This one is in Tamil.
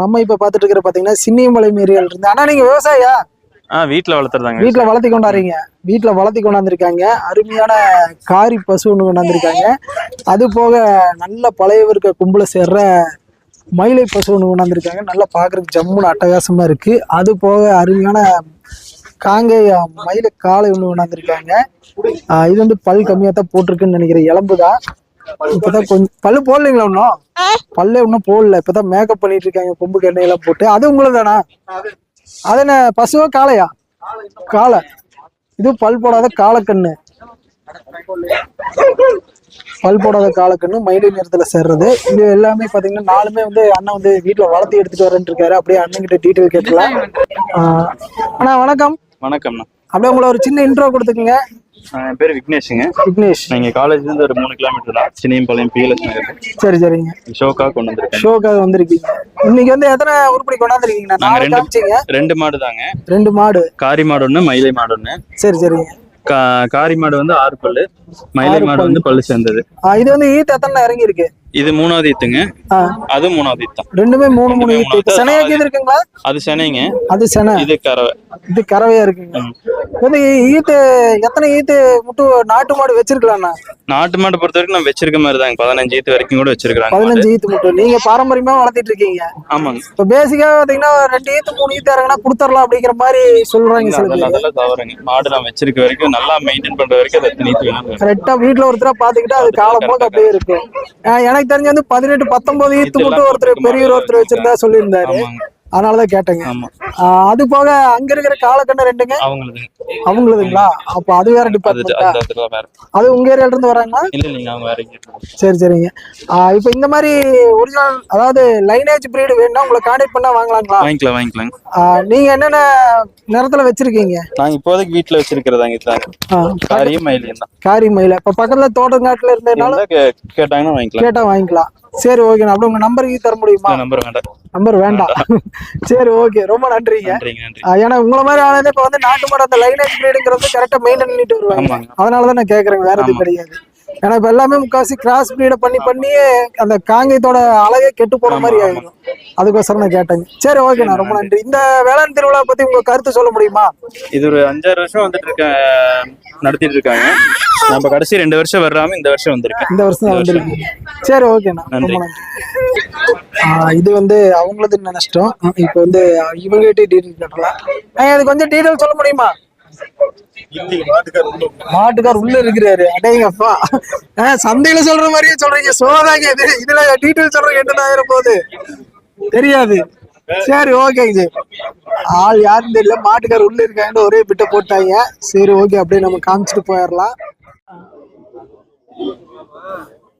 நம்ம இப்ப பாத்துட்டு இருக்கிற பாத்தீங்கன்னா சின்னியமலை மேரியல் இருந்து. ஆனா நீங்க விவசாயியா? வீட்டுல வளர்த்துறதாங்க வீட்டுல வளர்த்தி கொண்டாடுறீங்க. வீட்டுல வளர்த்தி கொண்டாந்துருக்காங்க. அருமையான காரி பசு ஒண்ணு கொண்டாந்துருக்காங்க. அது போக நல்ல பழைய இருக்க கும்பல சேர்ற மயிலை பசு ஒண்ணு கொண்டாந்துருக்காங்க. நல்லா பாக்குறதுக்கு ஜம்முன்னு அட்டகாசமா இருக்கு. அது போக அருமையான காங்கேய மயில காளை ஒண்ணு கொண்டாந்துருக்காங்க. இது வந்து பல் கம்மியா தான் போட்டிருக்குன்னு நினைக்கிறேன். எலும்பு தான் இப்பதான் கொஞ்சம் பல்லு போடலைங்களா இன்னும்? பல்லே இன்னும் போடல. இப்பதான் மேக்கப் பண்ணிட்டு இருக்காங்க கொம்பு எண்ணெயெல்லாம் போட்டு. அது உங்களுக்கு தானா? அது என்ன பசுவா காளையா? காளை. இது பல் போடாத காளைக்கண்ணு. பல் போடாத காளைக்கண்ணு மயிலை நிறத்துல சேர்றது. இது எல்லாமே பாத்தீங்கன்னா நாலுமே வந்து அண்ணன் வந்து வீட்டுல வளர்த்து எடுத்துட்டு வரேன்னு இருக்காரு. அப்படியே அண்ணன் கிட்ட டீட்டெயில் கேட்கலாம். அண்ணா வணக்கம். வணக்கம்ண்ணா. அப்படியே உங்களை ஒரு சின்ன இன்ட்ரோ கொடுத்துக்குங்க. என் பேர் விக்னேஷுங்க. விக்னேஷ். நான் இங்க காலேஜ்ல இருந்து ஒரு மூணு கிலோமீட்டர் தான். சினியம்பாளையம் பிஎல்எஸ் நகர். சரி சரிங்க. ஷோக்காக கொண்டு வந்திருக்கேன். ஷோக்காக வந்திருக்கீங்க. இன்னைக்கு வந்து எத்தனை உருப்படி கொண்டாந்துருக்கீங்கண்ணா நாங்க நாலு ரெண்டு- ரெண்டு மாடு தாங்க. ரெண்டு மாடு. காரி மாடு ஒண்ணு மயிலை மாடு ஒண்ணு. சரி சரிங்க. கா- காரி மாடு வந்து ஆறு பல்லு மயிலை மாடு வந்து பல்லு. சேர்ந்தது. இது வந்து ஈத்து எத்தனை இறங்கி இருக்கு? இது மூணாவது ஈத்துங்க. ஆஹ் அது மூணாவது தான் ரெண்டுமே மூணு மூணு ஈத்து. செனையாக்கி இருக்குங்களா? அது சென்னைங்க அது செனை. இது கறவை. இது கறவையா இருக்குங்க. வந்து ஈத்து எத்தனை ஈத்து முட்டு நாட்டு மாடு வச்சிருக்கலாம்ண்ணா நாட்டு மாடு பொறுத்த வரைக்கும் நான் வச்சிருக்க மாதிரி தாங்க பதினஞ்சு ஈத்து வரைக்கும் கூட வச்சிருக்காங்க பதினஞ்சு ஈத்து முட்டு. நீங்க பாரம்பரியமா வளர்த்திட்டு இருக்கீங்க. ஆமாங்க. இப்ப பேசிக்கா பாத்தீங்கன்னா ரெண்டு ஈத்து மூணு ஈத்து இறங்கினா கொடுத்துடலாம் அப்படிங்கிற மாதிரி சொல்றாங்க சில அதெல்லாம் தவறுங்க. மாடு நான் வச்சிருக்க வரைக்கும் நல்லா மெயின்டைன் பண்ற வரைக்கும் அது ஈத்து வேணாலும் கரெக்டா வீட்டுல ஒருத்தரா பாத்துக்கிட்டு அது காலம் போக அப்படியே இருக்கும் ஆஹ் எனக்கு தெரிஞ்சு வந்து பதினெட்டு பத்தொன்பது ஈத்து மட்டும் ஒருத்தர் பெரியவர் ஒருத்தர் வச்சிருந்தா சொல்லியிருந்தாரு. அதனாலதான் கேட்டேங்க. அது போக அங்க இருக்கிற காலக்கண்ணு ரெண்டுங்க. அவங்களுதுங்களா? அப்ப அது வேற டிபார்ட்மெண்டா அது உங்க ஏரியால இருந்து வராங்களா? சரி சரிங்க. இப்போ இந்த மாதிரி ஒரிஜினல் அதாவது லைனேஜ் பிரீடு வேணும்னா உங்களை கான்டாக்ட் பண்ணா வாங்கலாங்களா? வாங்கிக்கலாம் வாங்கிக்கலாம் நீங்க என்னென்ன நிறத்துல வச்சிருக்கீங்க? நாங்க இப்போதைக்கு வீட்டுல வச்சிருக்கிறதாங்க மயிலையும் தான். காரி மயில? இப்ப பக்கத்துல தோட்டங்காட்டுல இருந்ததுனால கேட்டாங்கன்னா வாங்கிக்கலாம். கேட்டா வாங்கிக்கலாம். சரி ஓகே அப்படியே உங்க நம்பருக்கு தர முடியுமா? நம்பர் வேண்டாம். நம்பர் வேண்டாம். சரி ஓகே ரொம்ப நன்றிங்க. ஏன்னா உங்களை மாதிரி ஆளுங்க இப்ப வந்து நாட்டு மாடு அந்த லைனேஜ் பிரீடுங்கிறது கரெக்டா மெயின்டைன் பண்ணிட்டு வருவாங்க. அதனாலதான் நான் கேக்குறேங்க வேற எதுவும். கிடையாது. ஏன்னா இப்ப எல்லாமே முக்காசி கிராஸ் பிரீட பண்ணி பண்ணியே அந்த காங்கேயத்தோட அழகே கெட்டு போற மாதிரி. ஆயிடும் அதுக்கோசரம் நான் கேட்டேங்க. சரி ஓகேண்ணா ரொம்ப நன்றி. இந்த வேளாண் திருவிழா பத்தி உங்க கருத்து சொல்ல முடியுமா? இது ஒரு அஞ்சாறு வருஷம் வந்துட்டு இருக்க நடத்திட்டு இருக்காங்க. நம்ம கடைசி ரெண்டு வருஷம் வர்றாம இந்த வருஷம் வந்திருக்கேன் இந்த வருஷம் தான் வந்திருக்கீங்க சரி ஓகேண்ணா நன்றி. இது வந்து அவங்களது நினைச்சிட்டோம் இப்போ வந்து இவங்ககிட்ட டீட்டெயில் கேட்டலாம் இது கொஞ்சம் டீட்டெயில் சொல்ல முடியுமா? மாட்டுக்கார் உள்ள இருக்கிறாரு. அடேங்கப்பா. ஆஹ் சந்தையில சொல்ற மாதிரியே சொல்றீங்க. சோதாங்க இது. இதுல டீட்டெயில் சொல்றீங்க என்ன ஆயிரம் போகுது? தெரியாது. சரி ஓகேங்க ஜி ஆள் யாருன்னு தெரியல. மாட்டுக்கார் உள்ள இருக்காங்கன்னு ஒரே பிட்ட போட்டாங்க. சரி ஓகே அப்படியே நம்ம காமிச்சிட்டு போயிடலாம்.